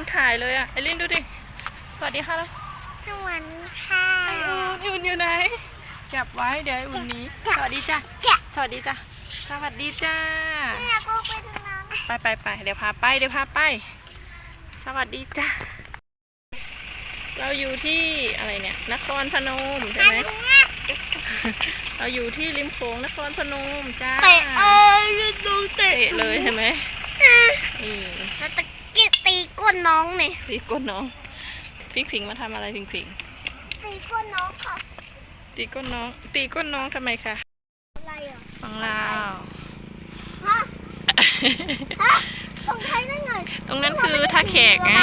คนถ่ายเลยอะไอรินดูดิ สวัสดีค่ะแล้วสวัสดีค่ะไออุ่นไออุ่นอยู่ไหน จับไว้เดี๋ยวไออุ่นหนี้ สวัสดีจ้ะ สวัสดีจ้ะ สวัสดีจ้าแม่ก็ไปดูน้ไปไปไปเดี๋ยวพาไปเดี๋ยวพาไป สวัสดีจ้ะ เราอยู่ที่อะไรเนี่ย นครพนมใช่ไหมเราอยู่ที่ริมโขงนครพนมจ้าเตะเออดูเตะเตะเลยใช่ไหมนี่แล้วตะ กี้ตีก้นน้องเนี่ยตีก้นน้องพิงพิงมาทำอะไรพิงพิงตีก้นน้องค่ะ ตีก้นน้อง ตีก้นน้องทำไมคะอะไรอะฟังลาวฮะฮะส่งไทยได้ไงตรงนั้นคือท่าแขกไง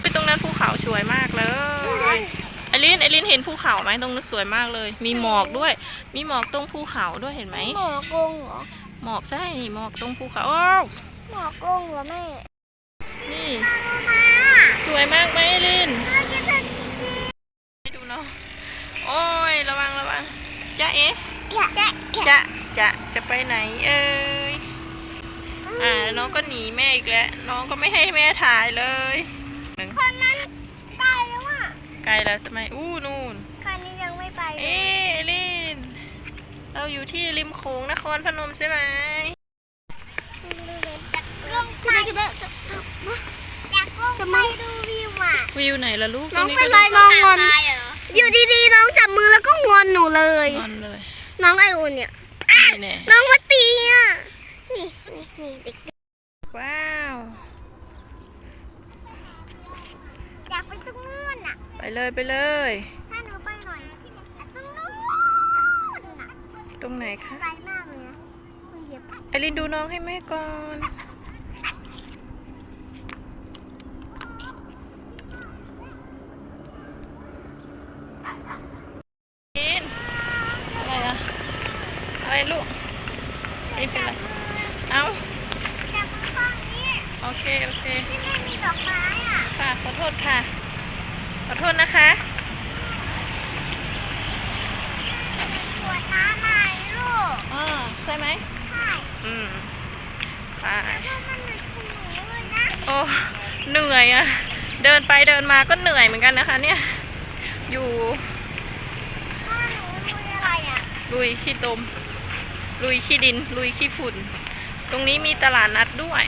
ไปตรงนั้นภูเขาสวยมากเลยไอรินไอรินเห็นภูเขาไหมตรงนั้นสวยมากเลย มีหมอกด้วย มีหมอกตรงภูเขาด้วยเห็นไหมหมอกงเหรอหมอกใช่นี่หมอกตรงภูเขาอ้าวหมอกงเหรอแม่ นี่ สวยมากไหมไอรินให้ดูเนาะ โอ้ยระวังระวังจ้าเอ๊ะแกะแกะแกะจะจะจะไปไหนเอ่ยอ่าแล้วน้องก็หนีแม่อีกแล้ว น้องก็ไม่ให้แม่ถ่ายเลยหนึ่งคนนั้นตายแล้วอะไกลแล้วใช่ไหมอู้นู่นคันนี้ยังไม่ไปเลเอ๊ยะลินเราอยู่ที่ริมโขงนครพนมใช่ไหมลงไปอยากลงไปดูวิวอะวิวไหนล่ะลูกน้องตเป็นก็ไรน้องงอน อยู่ดีๆน้องจับมือแล้วก็งอนหนูเลย นอนเลยน้องไออุ่นเนี่ย นี่แน่น้องมาตีอะ นี่นี่นี่เด็กว้าว อยากไปตรงนู้นอะ ไปเลยไปเลย ถ้าหนูไปหน่อยตรงนู้นน่ะตรงไหนคะ ไกลมากเลยนะเหยียบไอรินดูน้องให้แม่ก่อน ลินอะไรอะอะไรลูกนี่เป็นอะไร เอ้าจากข้างนี้โอเค โอเค ที่ไม่มีดอกไม้อะค่ะ ขอโทษค่ะ ขอโทษนะคะสวนน้ำใหม่ลูกอ่าใช่ไหมใช่อืมไปแล้วมันเหมือนคุณหนูเลยนะโอ้ เหนื่อยอะเดินไปเดินมาก็เหนื่อยเหมือนกันนะคะ เนี่ย อยู่พ่อหนูดูอะไรอะ ลุยขี้ตม ลุยขี้ดิน ลุยขี้ฝุ่น ตรงนี้มีตลาดนัดด้วย